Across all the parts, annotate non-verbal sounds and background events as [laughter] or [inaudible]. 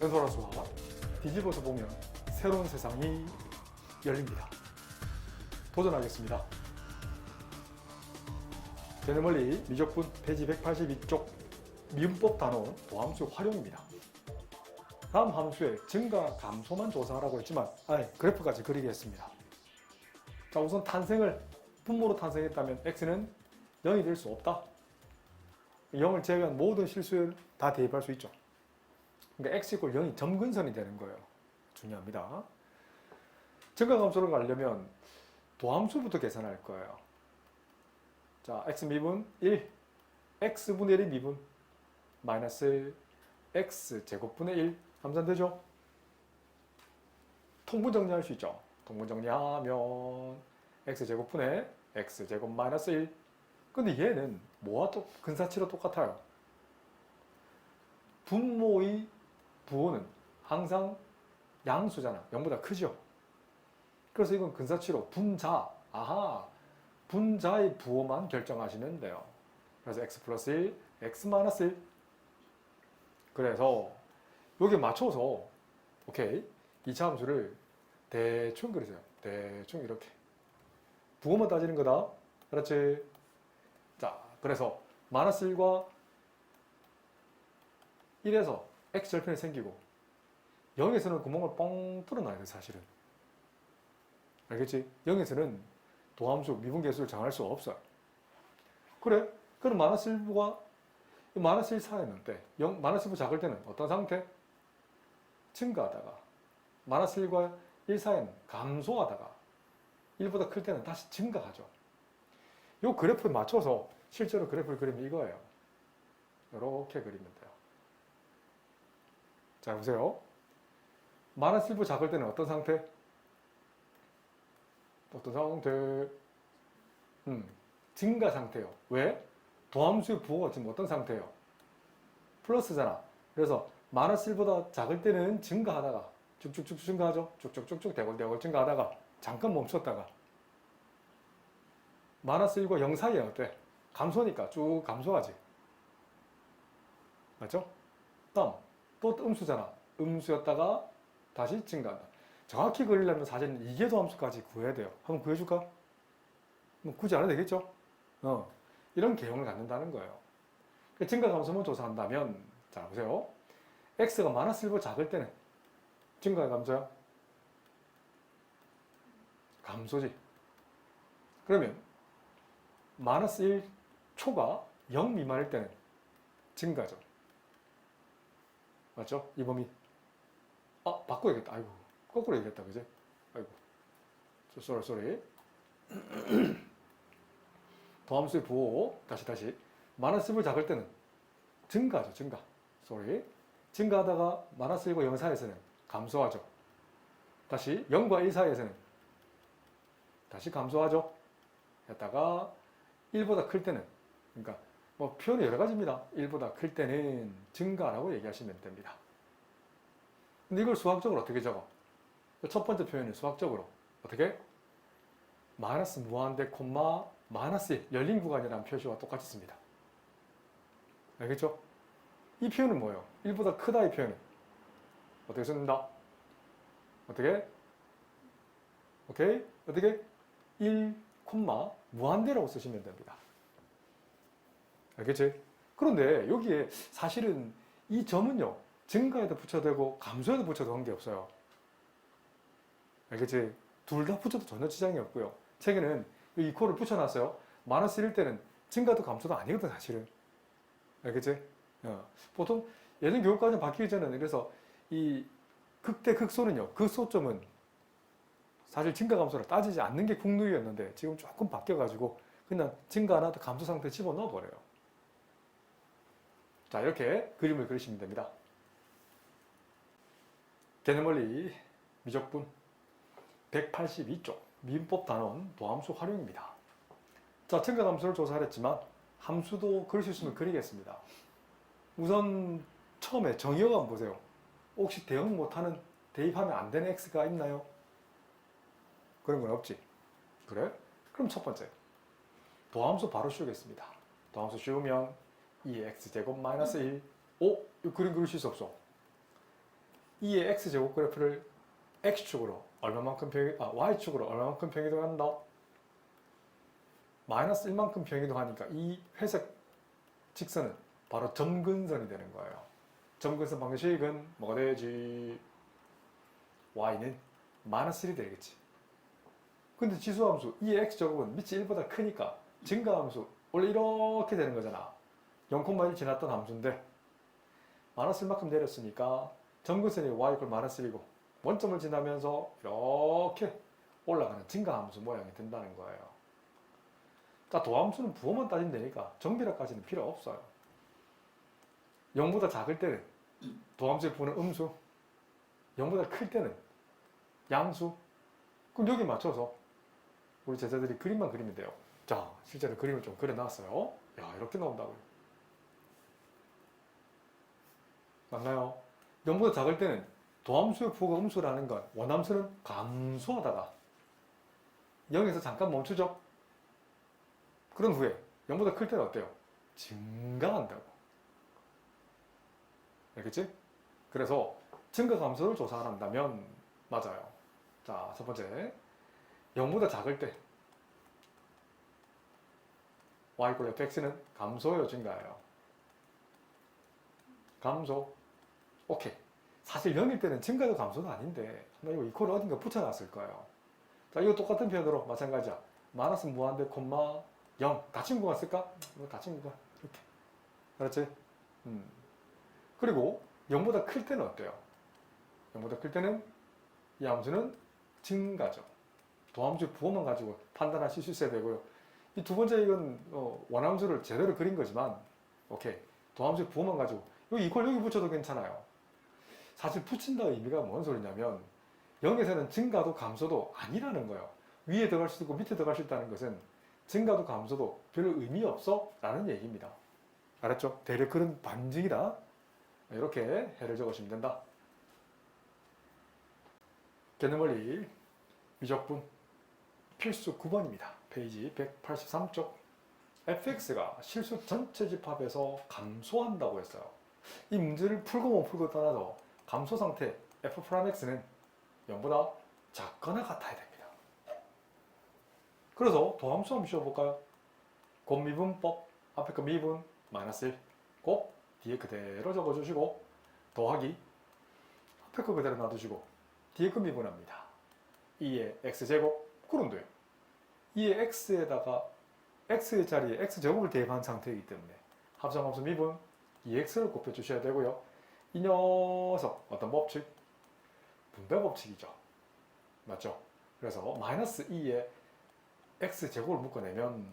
연소라수와 뒤집어서 보면 새로운 세상이 열립니다. 도전하겠습니다. 제네멀리 미적분 페이지 182쪽 미음법 단어 도함수 활용입니다. 다음 함수의 증가 감소만 조사하라고 했지만 아예 그래프까지 그리겠습니다. 자 우선 탄생을 분모로 탄생했다면 x는 0이 될 수 없다. 0을 제외한 모든 실수를 다 대입할 수 있죠. 그러니까 x 이퀄 0이 점근선이 되는 거예요. 중요합니다. 증가감소를 가려면 도함수부터 계산할 거예요. 자, x 미분 1, x분의 1이 미분 마이너스 x 제곱분의 1 감산되죠? 통분 정리할 수 있죠. 통분 정리하면 x 제곱분의 x 제곱 마이너스 1 근데 얘는 뭐와 또 근사치로 똑같아요. 분모의 부호는 항상 양수잖아. 0보다 크죠. 그래서 이건 근사치로 분자, 아하, 분자의 부호만 결정하시면 돼요. 그래서 x 플러스 1, x 마이너스 1. 그래서 여기 맞춰서 오케이 이차 함수를 대충 그리세요. 대충 이렇게 부호만 따지는 거다. 그렇지? 자, 그래서 마이너스 1과 1에서 x 절편이 생기고 0에서는 구멍을 뻥 뚫어놔야 돼 사실은. 알겠지? 0에서는 도함수 미분계수를 정할 수 없어요. 그래? 그럼 마이너스 1과 마이너스 1 사이였는데 0, 마이너스 1보 작을 때는 어떤 상태? 증가하다가 마이너스 1과 1 사이는 감소하다가 1보다 클 때는 다시 증가하죠. 요 그래프에 맞춰서 실제로 그래프를 그리면 이거예요. 이렇게 그리면 돼요. 자, 보세요. 마이너스 1보 작을 때는 어떤 상태? 어떤 상태? 음, 증가 상태요. 왜? 도함수의 부호가 지금 어떤 상태예요? 플러스잖아. 그래서 마이너스 1보다 작을 때는 증가하다가 쭉쭉쭉 증가하죠. 쭉쭉쭉쭉 대골대골 증가하다가 잠깐 멈췄다가 마이너스 1과 0 사이에 어때? 감소니까 쭉 감소하지. 맞죠? 다음 또 음수잖아. 음수였다가 다시 증가한다. 정확히 그리려면 사실 이계 도 함수까지 구해야 돼요. 한번 구해줄까? 뭐 굳이 안 해도 되겠죠? 어, 이런 개형을 갖는다는 거예요. 그 증가 감소만 조사한다면 자 보세요. x가 마이너스 1보다 작을 때는 증가 감소야? 감소지. 그러면 마이너스 1 초가 0 미만일 때는 증가죠. 맞죠? 이 범위. 아, 바꿔야겠다. 아이고, 거꾸로 얘기했다. 그지? 아이고. 쏘리, 쏘리. [clears throat] 도함수의 부호. 다시, 다시. 마이너스 1을 작을 때는 증가죠. 증가. 쏘리. 증가하다가 마이너스 1과 0 사이에서는 감소하죠. 다시 0과 1 사이에서는 다시 감소하죠. 했다가 1보다 클 때는 그러니까 뭐 표현이 여러 가지입니다. 1보다 클 때는 증가라고 얘기하시면 됩니다. 근데 이걸 수학적으로 어떻게 적어? 첫 번째 표현은 수학적으로 어떻게? 마이너스 무한대 콤마 마이너스 1 열린 구간이라는 표시와 똑같이 씁니다. 알겠죠? 이 표현은 뭐예요? 1보다 크다 이 표현은 어떻게 쓰는다? 어떻게? 오케이? 어떻게? 1, 콤마 무한대라고 쓰시면 됩니다. 알겠지? 그런데 여기에 사실은 이 점은요, 증가에도 붙여도 되고 감소에도 붙여도 관계 없어요. 알겠지? 둘 다 붙여도 전혀 지장이 없고요. 책에는 이 이코를 붙여놨어요. 마이너스 1일 때는 증가도 감소도 아니거든, 사실은. 알겠지? 어. 보통 예전 교육과정 바뀌기 전에는 그래서 이 극대 극소는요, 극소점은 사실 증가 감소를 따지지 않는 게 국룰이었는데 지금 조금 바뀌어가지고 그냥 증가나 감소 상태 집어넣어 버려요. 자 이렇게 그림을 그리시면 됩니다. 개념원리 미적분 182쪽 민법 단원 도함수 활용입니다. 자 증가 감소를 조사했지만 함수도 그릴 수 있으면 그리겠습니다. 우선 처음에 정의어가 한번 보세요. 혹시 대응 못하는 대입하면 안 되는 x가 있나요? 그런 건 없지. 그래? 그럼 첫 번째. 도함수 바로 씌우겠습니다. 도함수 씌우면 2x제곱 마이너스 1. 오? 이 그림 그릴 수 없어? 2의 x제곱 그래프를 x축으로 얼마만큼 평이, 아, y축으로 얼마만큼 평이동한다? 마이너스 1만큼 평이동하니까 이 회색 직선은 바로 점근선이 되는 거예요. 점근선 방식은 뭐가 되지? y는 마이너스 1이 되겠지. 근데 지수함수 2의 x제곱은 밑이 1보다 크니까 증가함수 원래 이렇게 되는 거잖아. 0,1 지났던 함수인데 마이너스 1만큼 내렸으니까 점근선이 y 이퀄 마이너스 1이고 원점을 지나면서 이렇게 올라가는 증가함수 모양이 된다는 거예요. 자, 도함수는 부호만 따지면 되니까 정비례까지는 필요 없어요. 0보다 작을 때는 도함수의 부호는 음수, 0보다 클 때는 양수. 그럼 여기 맞춰서 우리 제자들이 그림만 그리면 돼요. 자, 실제로 그림을 좀 그려놨어요. 야, 이렇게 나온다고요. 맞나요? 0보다 작을 때는 도함수의 부호가 음수라는 건 원함수는 감소하다가 0에서 잠깐 멈추죠. 그런 후에 0보다 클 때는 어때요? 증가한다고. 알겠지? 그래서 증가 감소를 조사한다면 맞아요. 자, 첫 번째. 0보다 작을 때 y 꼴 fx는 감소예요, 증가예요? 감소. 오케이. 사실 0일 때는 증가도 감소도 아닌데 나 이거 이퀄 어딘가 붙여놨을 거예요. 자, 이거 똑같은 표현으로 마찬가지야. 마이너스 무한대 콤마 0. 다 친구가 쓸까? 이거 다 친구가 이렇게. 알았지? 음. 그리고 0보다 클 때는 어때요? 0보다 클 때는 이 함수는 증가죠. 도함수 부호만 가지고 판단하실 수 있어야 되고요. 이 두 번째 이건 어, 원함수를 제대로 그린 거지만 오케이 도함수 부호만 가지고 여기 이걸 여기 붙여도 괜찮아요. 사실 붙인다 의미가 뭔 소리냐면 0에서는 증가도 감소도 아니라는 거예요. 위에 들어갈 수 있고 밑에 들어갈 수 있다는 것은 증가도 감소도 별 의미 없어 라는 얘기입니다. 알았죠? 대략 그런 반증이다. 이렇게 해를 적으시면 된다. 개념원리 미적분 필수 9번입니다. 페이지 183쪽 fx가 실수 전체 집합에서 감소한다고 했어요. 이 문제를 풀고 못 풀고 떠나서 감소 상태 f'x는 0보다 작거나 같아야 됩니다. 그래서 도함수 한번 씌워볼까요? 곱미분법 앞에 거 미분 마이너스 1 곱 뒤에 그대로 적어주시고 더하기 앞에 거 그대로 놔두시고 뒤에 거 미분합니다. 2의 x제곱 그런데 2의 x에다가 x의 자리에 x제곱을 대입한 상태이기 때문에 합성함수 미분 2x를 곱해주셔야 되고요. 이 녀석 어떤 법칙? 분배 법칙이죠. 맞죠? 그래서 마이너스 2에 x제곱을 묶어내면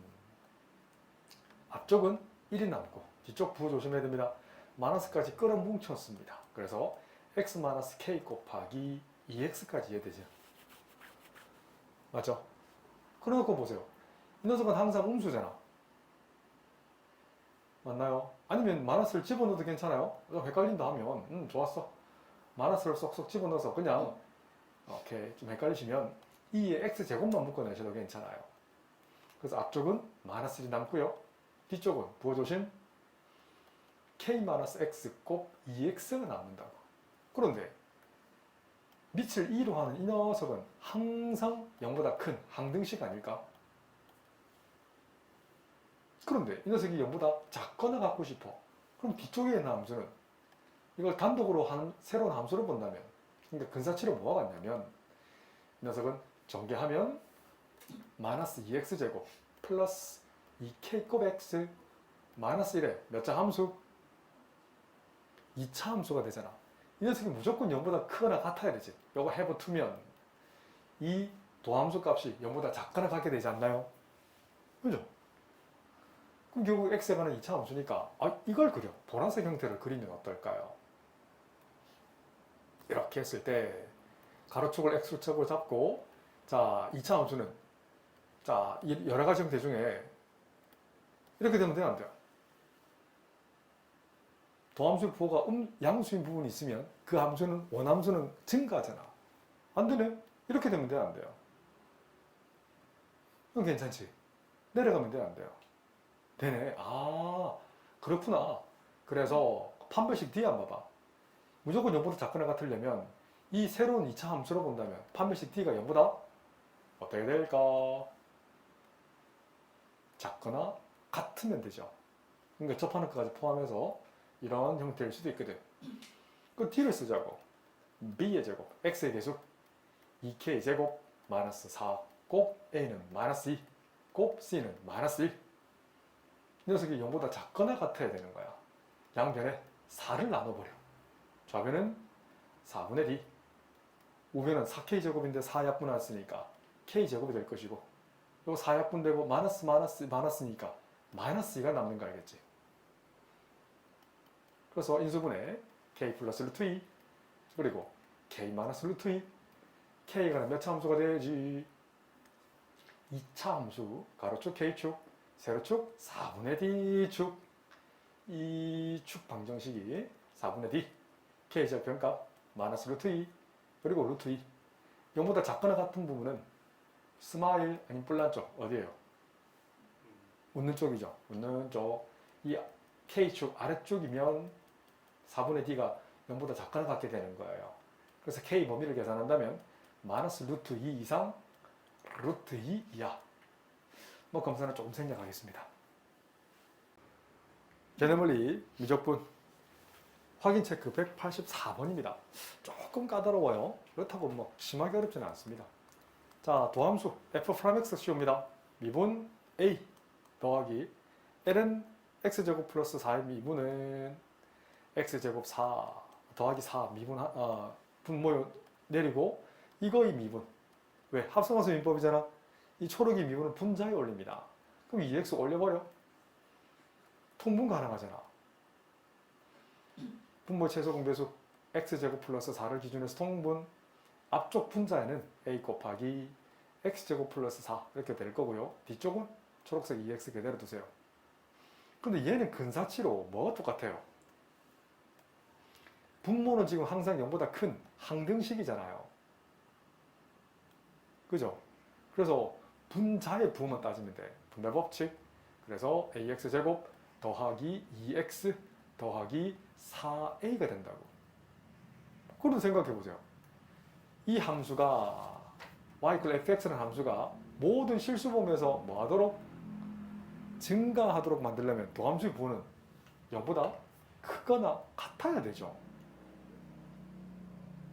앞쪽은 1이 남고 뒤쪽 부호 조심해야 됩니다. 마이너스까지 끌어뭉쳤습니다. 그래서 x 마이너스 k 곱하기 2x까지 이해되죠. 맞죠? 그러놓고 보세요. 이 녀석은 항상 음수잖아. 맞나요? 아니면 마이너스를 집어넣어도 괜찮아요? 좀 헷갈린다 하면 음 좋았어. 마이너스를 쏙쏙 집어넣어서 그냥 오케이 좀 헷갈리시면 2의 x제곱만 묶어내셔도 괜찮아요. 그래서 앞쪽은 마이너스 1이 남고요. 뒤쪽은 부호 조심 k-x 곱 2x가 남는다고. 그런데 밑을 2로 하는 이 녀석은 항상 0보다 큰 항등식 아닐까? 그런데 이 녀석이 0보다 작거나 갖고 싶어. 그럼 뒤쪽에 있는 함수는 이걸 단독으로 하는 새로운 함수를 본다면 그러니까 근사치로 뭐가 같냐면 이 녀석은 전개하면 마이너스 2x제곱 플러스 2k곱 x 마이너스 1에 몇자 함수? 2차 함수가 되잖아. 이 녀석이 무조건 0보다 크거나 같아야 되지. have to면 이 도함수 값이 0보다 작거나 같게 되지 않나요? 그죠? 그럼 결국 x에 관한 2차 함수니까 아, 이걸 그려. 보라색 형태를 그리면 어떨까요? 이렇게 했을 때 가로축을 x축으로 잡고 자 2차 함수는 자이 여러 가지 형태 중에 이렇게 되면 돼요 안 돼요? 도함수 부호가 음, 양수인 부분이 있으면 그 함수는 원함수는 증가하잖아. 안 되네? 이렇게 되면 돼요, 안 돼요? 그럼 괜찮지? 내려가면 돼요, 안 돼요? 되네. 아, 그렇구나. 그래서 판별식 뒤에 한번 봐봐. 무조건 0보다 작거나 같으려면 이 새로운 2차 함수로 본다면 판별식 D가 0보다 어떻게 될까? 작거나 같으면 되죠. 그러니까 접하는 것까지 포함해서 이런 형태일 수도 있거든. 그 D를 쓰자고. B의 제곱, X의 계수 2K 제곱 마이너스 4 곱 A는 마이너스 2 곱 C는 마이너스 1 이 녀석이 0보다 작거나 같아야 되는 거야. 양변에 4를 나눠버려. 좌변은 4분의 D 우변은 4K 제곱인데 4약분 나왔으니까 K 제곱이 될 것이고 이거 4약분 되고 마이너스 마이너스 마이너스니까 마이너스 2가 남는 거 알겠지? 그래서 인수분해 K 플러스 루트 2 그리고 K 마이너스 루트 2 K가 몇 차 함수가 돼야지 2차 함수 가로축 K축 세로축 4분의 D축 이 축 방정식이 4분의 D K절 변값 마이너스 루트 2 그리고 루트 2 0보다 작거나 같은 부분은 스마일 아닌 뿔난 쪽 어디예요? 웃는 쪽이죠. 웃는 쪽. 이 K축 아래쪽이면 4분의 D가 0보다 작거나 같게 되는 거예요. 그래서 K 범위를 계산한다면 마이너스 루트 2 이상 루트 2 이하. 뭐 검사는 조금 생략하겠습니다. 개념물리 미적분 확인 체크 184번입니다. 조금 까다로워요. 그렇다고 뭐 심하게 어렵지는 않습니다. 자, 도함수 f 프라임 x 씌웁니다. 미분 a 더하기 l은 x제곱 플러스 4의 미분은 x제곱 4 더하기 4 미분 하- 어, 분모 내리고 이거의 미분 왜? 합성함수 민법이잖아. 이 초록이 미분은 분자에 올립니다. 그럼 2x 올려버려. 통분 가능하잖아. 분모 최소 공배수 x제곱 플러스 4를 기준으로 통분 앞쪽 분자에는 a 곱하기 x제곱 플러스 4 이렇게 될 거고요. 뒤쪽은 초록색 2x 그대로 두세요. 근데 얘는 근사치로 뭐가 똑같아요? 분모는 지금 항상 0보다 큰 항등식이잖아요. 그죠? 그래서 분자의 부호만 따지면 돼. 분배 법칙. 그래서 ax제곱 더하기 2x 더하기 4a가 된다고. 그럼 생각해 보세요. 이 함수가 y fx라는 함수가 모든 실수범위에서 뭐 하도록 증가하도록 만들려면 도함수의 부호는 0보다 크거나 같아야 되죠.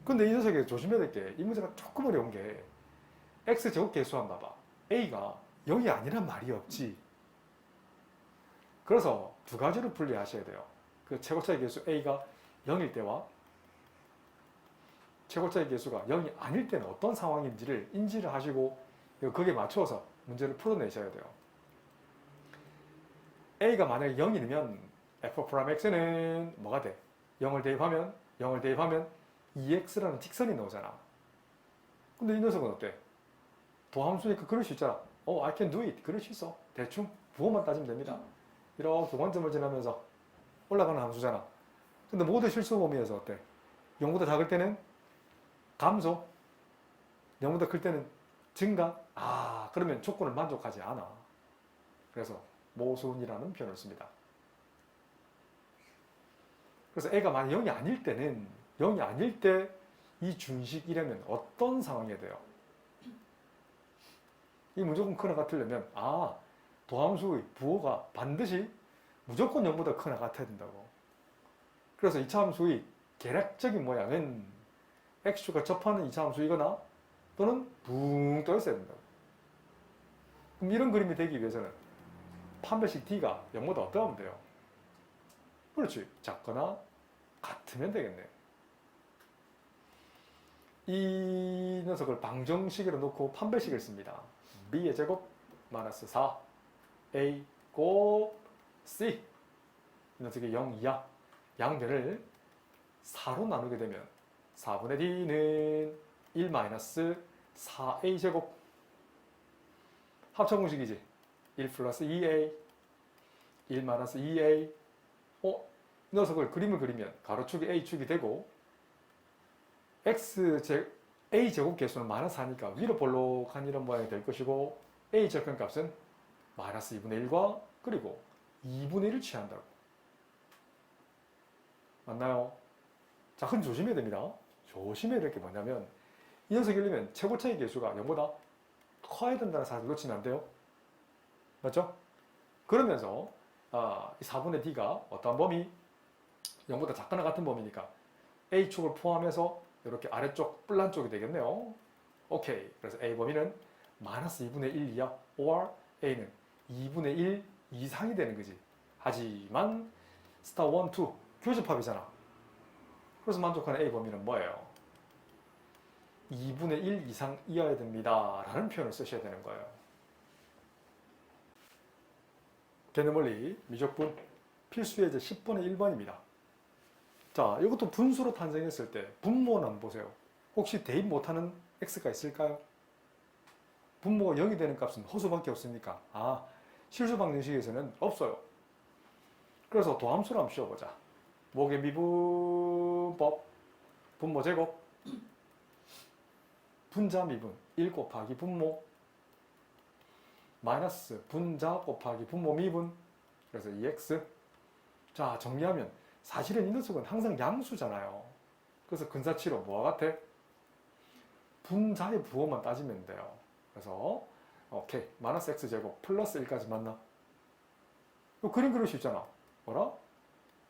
근데 이 녀석이 조심해야 될 게 이 문제가 조금 어려운 게 x 제곱 계수한 봐봐. A가 0이 아니란 말이 없지. 그래서 두 가지로 분리하셔야 돼요. 그 최고차의 계수 a가 0일 때와 최고차의 계수가 0이 아닐 때는 어떤 상황인지를 인지를 하시고 거기에 맞춰서 문제를 풀어내셔야 돼요. a가 만약에 0이면 f 프라임 x는 뭐가 돼? 0을 대입하면 0을 대입하면 2x라는 직선이 나오잖아. 근데 이 녀석은 어때? 도함수니까 그럴 수 있잖아. 어, I can do it. 그럴 수 있어. 대충 부호만 따지면 됩니다. 이렇게 원점을 지나면서 올라가는 함수잖아. 근데 모든 실수 범위에서 어때? 0보다 작을 때는 감소, 0보다 클 때는 증가. 아, 그러면 조건을 만족하지 않아. 그래서 모순이라는 표현을 씁니다. 그래서 애가 만약 0이 아닐 때는 0이 아닐 때 이 준식이라면 어떤 상황이 돼요? 이 무조건 크나 같으려면 아 도함수의 부호가 반드시 무조건 0보다 크나 같아야 된다고. 그래서 2차 함수의 계략적인 모양은 x가 접하는 2차 함수이거나 또는 붕 떠 있어야 된다고. 그럼 이런 그림이 되기 위해서는 판별식 d가 0보다 어떠하면 돼요? 그렇지. 작거나 같으면 되겠네. 이 녀석을 방정식으로 놓고 판별식을 씁니다. B의 제곱 마이너스 4 a 곱 c. 이 녀석이 0 이하 양변을 4로 나누게 되면 4분의 d는 1 마이너스 4a 제곱. 합성 공식이지. 1 플러스 2a 1 마이너스 2a 어? 이 녀석을 그림을 그리면 가로축이 a축이 되고 x 제 a 제곱 개수는 마이너스 4니까 위로 볼록한 이런 모양이 될 것이고 a 절편 값은 마이너스 2분의 1과 그리고 2분의 1을 취한다고 맞나요? 자, 그럼 조심해야 됩니다. 조심해야 될 게 뭐냐면 이 녀석이 열리면 최고 차이 계수가 0보다 커야 된다는 사실을 놓치면 안 돼요. 맞죠? 그러면서 아, 이 4분의 d가 어떠한 범위 0보다 작거나 같은 범위니까 a축을 포함해서 이렇게 아래쪽 뿔난 쪽이 되겠네요. 오케이. 그래서 a 범위는 마이너스 2분의 1 이하 or a는 2분의 1 이상이 되는 거지. 하지만 스타 1, 2 교집합이잖아. 그래서 만족하는 a 범위는 뭐예요? 2분의 1 이상 이하야 됩니다. 라는 표현을 쓰셔야 되는 거예요. 개념 원리 미적분 필수 예제 10번의 1번입니다. 자, 이것도 분수로 탄생했을 때 분모는 보세요. 혹시 대입 못하는 x가 있을까요? 분모가 0이 되는 값은 허수밖에 없으니까 아, 실수 방정식에서는 없어요. 그래서 도함수를 한번 씌워보자. 목의 미분법 분모 제곱 분자 미분 1 곱하기 분모 마이너스 분자 곱하기 분모 미분 그래서 2x 자 정리하면 사실은 이 녀석은 항상 양수잖아요. 그래서 근사치로 뭐와 같아? 분자의 부호만 따지면 돼요. 그래서 오케이. 마이너스 x 제곱 플러스 1까지 맞나? 이 그림 그릴 수 있잖아. 뭐라?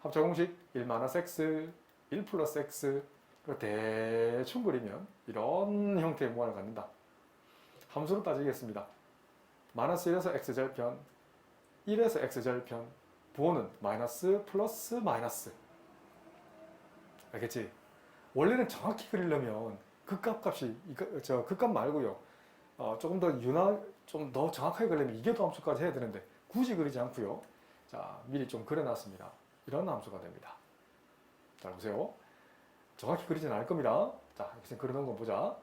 합차 공식 1 마이너스 x 1 플러스 x. 그리고 대충 그리면 이런 형태의 무한을 갖는다. 함수로 따지겠습니다. 마이너스 1에서 x절편 1에서 x절편 부호는 마이너스 플러스 마이너스. 알겠지? 원래는 정확히 그리려면 극값 값이 저 극값 말고요. 어, 조금 더 윤화 좀더 정확하게 그리려면 이게 더 함수까지 해야 되는데 굳이 그리지 않고요. 자 미리 좀 그려놨습니다. 이런 함수가 됩니다. 잘 보세요. 정확히 그리진 않을 겁니다. 자 여기서 그려놓은 거 보자.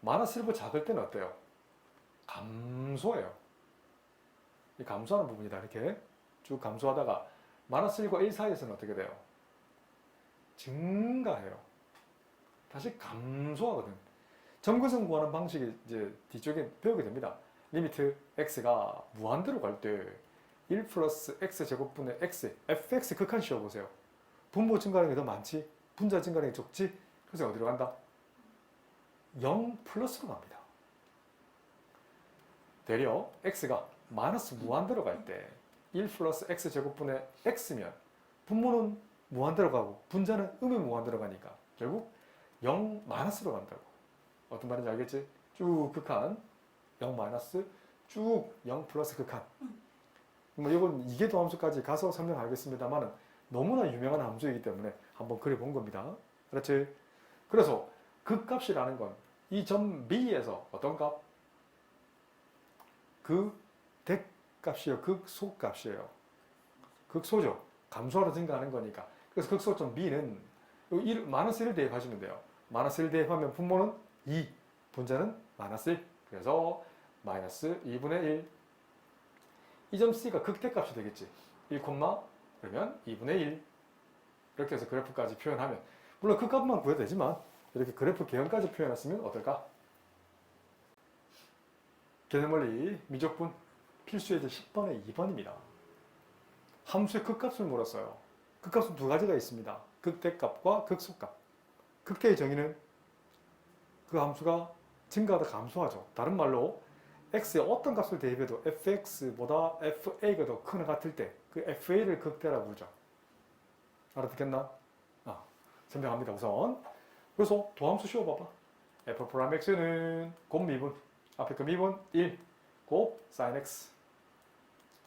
마이너스 1보 작을 때는 어때요? 감소해요. 이 감소하는 부분이다 이렇게 쭉 감소하다가 마이너스 1과 1 사이에서는 어떻게 돼요? 증가해요. 다시 감소하거든. 점근성 구하는 방식이 이제 뒤쪽에 배우게 됩니다. 리미트 x가 무한대로 갈 때 1 플러스 x 제곱분의 x, fx 극한 씌워보세요. 분모 증가량이 더 많지? 분자 증가량이 적지? 그래서 어디로 간다? 0 플러스로 갑니다. 되려 x가 마이너스 무한대로 갈 때 1 플러스 x 제곱분의 x면 분모는 무한대로 가고 분자는 음이 무한대로 가니까 결국 0 마이너스로 간다고 어떤 말인지 알겠지? 쭉 극한 0 마이너스 쭉 0 플러스 극한 뭐 이건 이계도 함수까지 가서 설명하겠습니다만은 너무나 유명한 함수이기 때문에 한번 그려본 겁니다 그렇지? 그래서 극값이라는 건 이 점 B에서 어떤 값? 그대 값이요. 극소 값이에요. 극소죠. 감소하러 증가하는 거니까. 그래서 극소점 일- 마이너스 1을 대입하시면 돼요. 마이너스 1 대입하면 분모는 2, 분자는 마이너스 1. 그래서 마이너스 2분의 1. 이 점 C가 극대값이 되겠지. 1, 그러면 2분의 1. 이렇게 해서 그래프까지 표현하면 물론 극값만 구해도 되지만 이렇게 그래프 개형까지 표현했으면 어떨까? 개념 원리 미적분 필수 예제 10번의 2번입니다. 함수의 극값을 물었어요. 극값은 두 가지가 있습니다. 극대값과 극소값. 극대의 정의는 그 함수가 증가하다 감소하죠. 다른 말로 x에 어떤 값을 대입해도 fx보다 fa가 더 크나 같을 때 그 fa를 극대라고 부르죠. 알아듣겠나? 아, 설명합니다. 우선. 그래서 도함수 씌워봐봐. f 프라임 x는 곱 미분 앞에 거 미분 1, 곱 sin x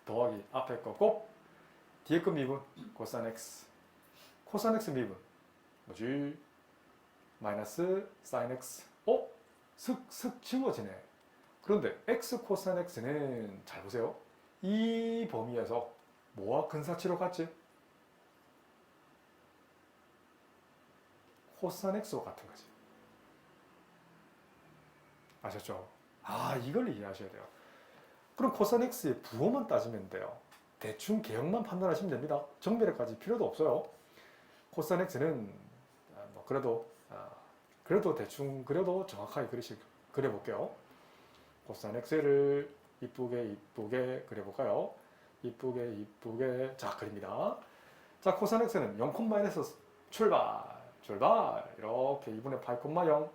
더하기 앞에 거 곱 뒤에 거 미분 코사인 x 코사인 x 미분 뭐지? 마이너스 sin x 어? 슥슥 지워지네 그런데 x 코사인 x는 잘 보세요 이 범위에서 뭐와 근사치로 같지? 코사인 x와 같은 거지 아셨죠? 아, 이걸 이해하셔야 돼요. 그럼 코사인 x의 부호만 따지면 돼요. 대충 개형만 판단하시면 됩니다. 정배력까지 필요도 없어요. 코사인 x는 아, 뭐 그래도 아, 그래도 대충 그려도 정확하게 그리시 그려볼게요. 코사인 x를 이쁘게 이쁘게 그려볼까요? 이쁘게 이쁘게 자 그립니다. 자 코사인 x는 0,1에서 출발 출발 이렇게 2분의 파이 콤마 0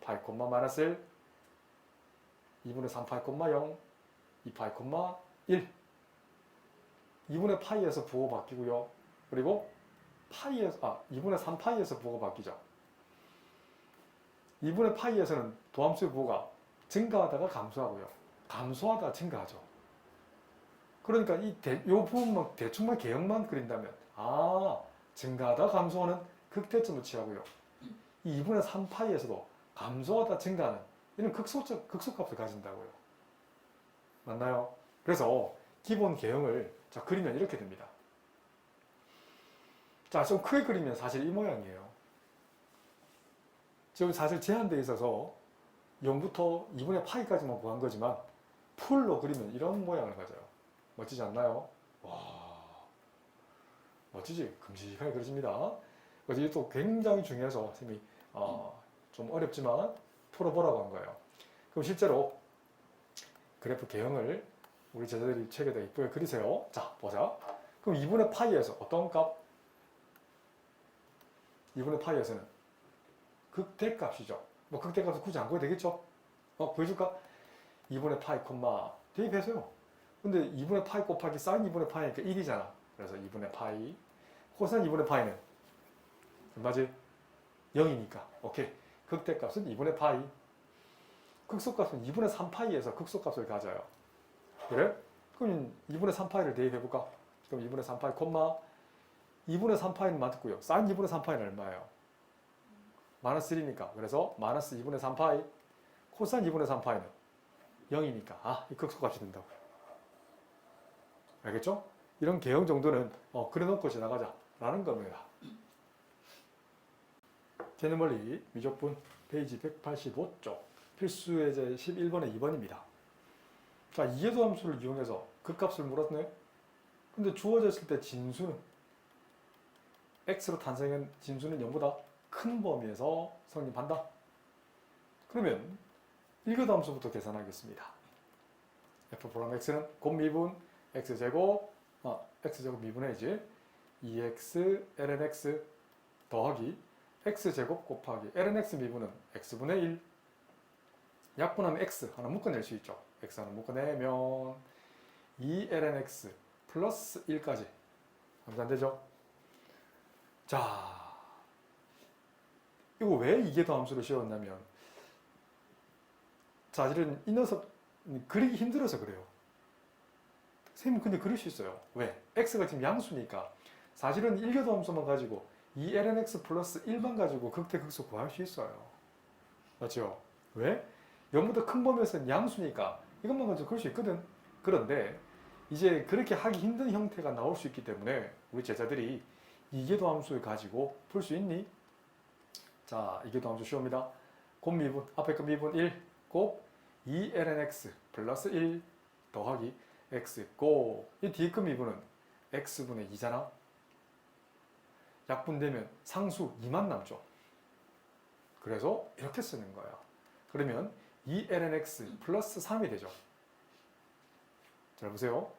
파이 콤마 마이너스 1 2분의 3 파이 콤마 0 2 파이 콤마 1 2분의 파이에서 부호 바뀌고요. 그리고 파이에서 아 2분의 3 파이에서 부호가 바뀌죠. 2분의 파이에서는 도함수의 부호가 증가하다가 감소하고요. 감소하다가 증가하죠. 그러니까 이 대, 요 부분만 대충만 개형만 그린다면 아 증가하다 감소하는 극대점을 취하고요. 이 2분의 3파이에서도 감소하다 증가하는 이런 극소적 극소값을 가진다고요. 맞나요? 그래서 기본 개형을 자 그리면 이렇게 됩니다. 자, 좀 크게 그리면 사실 이 모양이에요. 지금 사실 제한되어 있어서 0부터 2분의 파이까지만 구한 거지만 풀로 그리면 이런 모양을 가져요. 멋지지 않나요? 와, 멋지지? 금시하게 그려집니다. 그래서 이게 또 굉장히 중요해서 선생님이 어, 좀 어렵지만 풀어보라고 한 거예요. 그럼 실제로 그래프 개형을 우리 제자들이 책에다 이쁘게 그리세요. 자, 보자. 그럼 2분의 파이에서 어떤 값? 2분의 파이에서는 극대값이죠. 뭐 극대값을 굳이 안 구해도 되겠죠? 어, 구해줄까? 2분의 파이 콤마 대입해서요. 근데 2분의 파이 곱하기 사인 2분의 파이니까 1이잖아. 그래서 2분의 파이 코사인 2분의 파이는 얼마지? 0이니까 오케이. 극대값은 2분의 파이 극소값은 2분의 3파이에서 극소값을 가져요. 그래? 그럼 2분의 3파이를 대입해볼까? 그럼 2분의 3파이 콤마 2분의 3파이는 맞고요. 사인 2분의 3파이는 얼마예요? 마이너스 1이니까 그래서 마이너스 2분의 3파이 코사인 2분의 3파이는 0이니까 아, 이 극소값이 된다고요. 알겠죠? 이런 개형 정도는 어, 그려놓고 지나가자 라는 겁니다. 개념원리 미적분 페이지 185쪽 필수 예제 11번의 2번입니다. 자, 이해도 함수를 이용해서 극값을 물었네. 근데 주어졌을 때 진수는 x로 탄생한 진수는 0보다 큰 범위에서 성립한다. 그러면 일교도 함수부터 계산하겠습니다. f 프로 x는 곱 미분 x제곱 아, x제곱 미분해야지 2x ln x 더하기 x제곱 곱하기 ln x 미분은 x분의 1 약분하면 x 하나 묶어낼 수 있죠. x 하나 묶어내면 2 ln x 플러스 1까지 하면 안 되죠? 자, 이거 왜 이게 더 함수로 씌웠냐면 사실은 이 녀석 그리기 힘들어서 그래요. 선생님 근데 그럴 수 있어요. 왜? x가 지금 양수니까 사실은 1교도 함수만 가지고 2 ln x 플러스 1만 가지고 극대극소 구할 수 있어요. 맞죠? 왜? 0보다 큰 범위에서는 양수니까 이것만 가지고 그럴 수 있거든. 그런데 이제 그렇게 하기 힘든 형태가 나올 수 있기 때문에 우리 제자들이 이계도 함수를 가지고 풀 수 있니? 자, 이계도 함수 쉬웁니다. 곱미분, 앞에 그 미분 1, 곱 2 ln x 플러스 1 더하기 x 곱. 이 뒤에 그 미분은 x분의 2잖아. 약분되면 상수 2만 남죠. 그래서 이렇게 쓰는 거야. 그러면 2 ln x 플러스 3이 되죠. 잘 보세요.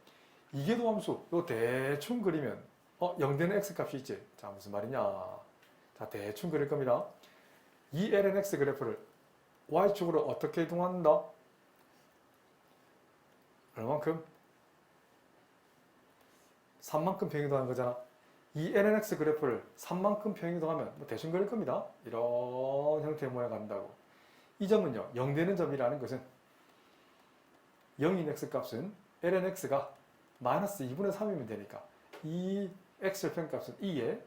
이계도 함수, 요 대충 그리면, 어, 0되는 x 값이 있지. 자, 무슨 말이냐. 자, 대충 그릴 겁니다. 2 ln x 그래프를 y축으로 어떻게 이동한다? 얼만큼? 3만큼 평이동하는 거잖아. 이 lnx 그래프를 3만큼 평이동하면 뭐 대충 그릴 겁니다. 이런 형태의 모양 간다고. 이 점은요, 0되는 점이라는 것은 0인 x 값은 lnx가 마이너스 2분의 3이면 되니까 이 x 평값은 2에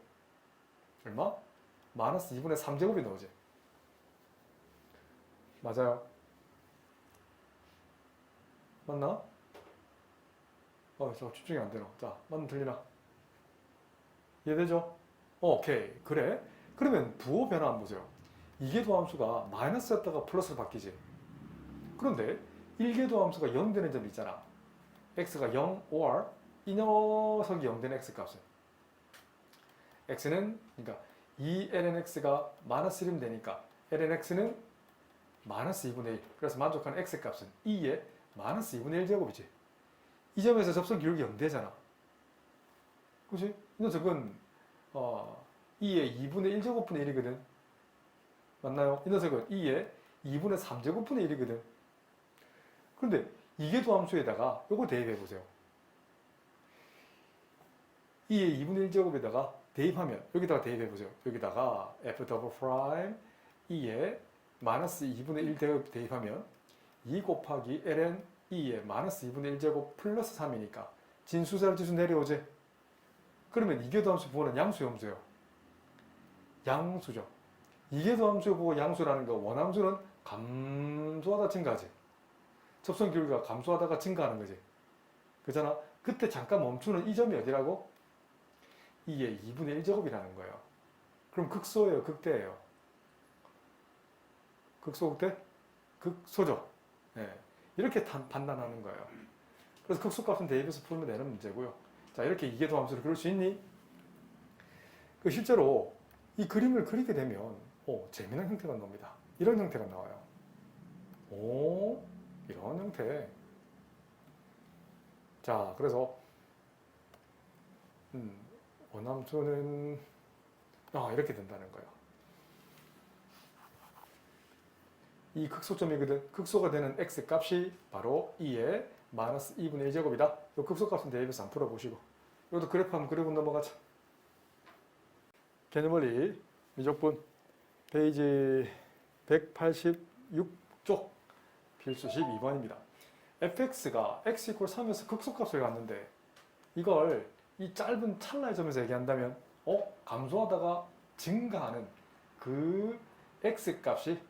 얼마? 마이너스 2분의 3제곱이 나오지. 맞아요. 맞나? 어, 저 집중이 안 되나? 자, 맞는 틀리나? 이해되죠? 어, 오케이. 그래. 그러면 부호 변화 한번 보세요. 이계도 함수가 마이너스였다가 플러스로 바뀌지. 그런데 1계도 함수가 0 되는 점이 있잖아. x가 0 or 이 녀석이 0 되는 x 값은 x는 그러니까 2 ln x가 마이너스 1이면 되니까 ln x는 마이너스 2분의 1. 그래서 만족하는 x 값은 2에 마이너스 2분의 1 제곱이지. 이 점에서 접속 기울기 0 되잖아. 그지? 이 녀석은 어, 2의 2분의 1제곱분의 1이거든. 맞나요? 이 녀석은 2의 2분의 3제곱분의 1이거든. 그런데 이계도 함수에다가 요거 대입해 보세요. 2의 2분의 1제곱에다가 대입하면 여기다가 대입해 보세요. 여기다가 f 더블 프라임 2의 마이너스 2분의 1 대입, 대입하면 2 곱하기 ln 2의 마이너스 2분의 1제곱 플러스 3이니까 진수자를 지수 내려오지. 그러면 이계도 함수 부호는 양수 염수예요. 양수죠. 함수 부호 양수라는 거 원함수는 감소하다 증가하지. 접선 기울기가 감소하다가 증가하는 거지. 그잖아. 그때 잠깐 멈추는 이 점이 어디라고? 2의 2분의 1제곱이라는 거예요. 그럼 극소예요, 극대예요. 극소, 극대? 극소죠. 예. 이렇게 단- 판단하는 거예요. 그래서 극소값은 대입해서 풀면 되는 문제고요. 자, 이렇게 이계도 함수를 그릴 수 있니? 그 실제로 이 그림을 그리게 되면 오, 재미난 형태가 나옵니다. 이런 형태가 나와요. 오, 이런 형태. 자, 그래서 음, 원함수는 아, 이렇게 된다는 거예요. 이 극소점이거든. 극소가 되는 x 값이 바로 2의 마이너스 2분의 1제곱이다. 이 극소값은 대입해서 한번 풀어보시고 이것도 그래프 한번 그리고 넘어가자. 개념 원리 미적분 페이지 186쪽 필수 12번입니다. fx가 x 3에서 극소값을 갖는데 이걸 이 짧은 찰나의 점에서 얘기한다면 어? 감소하다가 증가하는 그 x 값이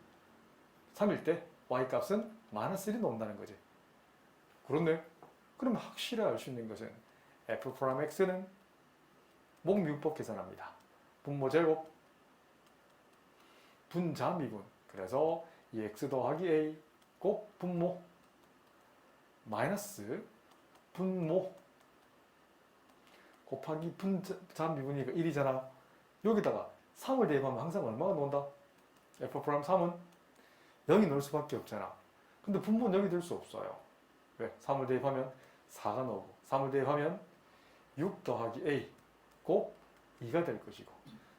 3일 때 y 값은 마이너스 1이 나온다는 거지. 그렇네. 그러면 확실히 알 수 있는 것은 f 프라임 x는 목미분법 계산합니다. 분모 제곱 분자 미분. 그래서 이 x 더하기 a 곱 분모 마이너스 분모 곱하기 분자 미분이니까 1이잖아. 여기다가 3을 대입하면 항상 얼마가 나온다? f 프라임 3은 0이 넣을 수밖에 없잖아. 근데 분모는 0이 될 수 없어요. 왜? 3을 대입하면 4가 나오고 3을 대입하면 6 더하기 a 곱 2가 될 것이고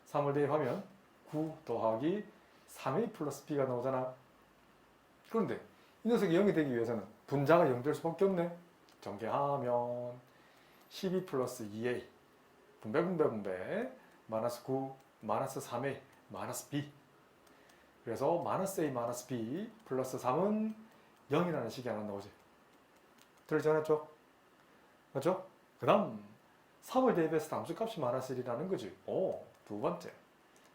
3을 대입하면 9 더하기 3a 플러스 b가 나오잖아. 그런데 이 녀석이 0이 되기 위해서는 분자가 0될 수밖에 없네. 전개하면 12 플러스 2a 분배 분배 분배 마이너스 9 마이너스 3a 마이너스 b 그래서 마이너스 a 마이너스 b 플러스 3은 0이라는 식이 하나 나오지. 들리지 않았죠? 맞죠? 그 다음 3을 대입해서 함수값이 마이너스 1이라는 거지. 오, 두 번째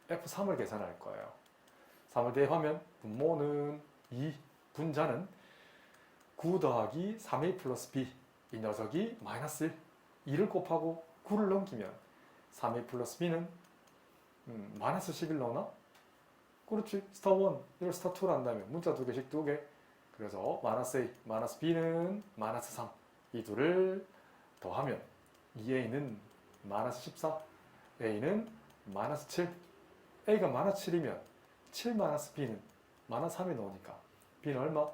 f3을 계산할 거예요. 3을 대입하면 분모는 2, 분자는 9 더하기 3a 플러스 b 이 녀석이 마이너스 1, 2를 곱하고 9를 넘기면 3a 플러스 b는 음, 마이너스 11 나오나? 그렇지. 스타 1, 이걸 스타 2로 한다면 문자 두 개씩 두 개. 그래서 마이너스 a, 마이너스 b는 마이너스 3. 이 둘을 더하면 2a는 마이너스 14, a는 마이너스 7. a가 마이너스 7이면 7 마이너스 b는 마이너스 3이 나오니까 b는 얼마?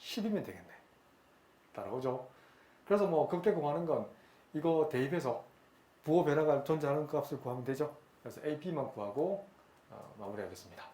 10이면 되겠네. 따라오죠? 그래서 뭐 극대 구하는 건 이거 대입해서 부호 변화가 존재하는 값을 구하면 되죠. 그래서 a, b만 구하고 어, 마무리하겠습니다.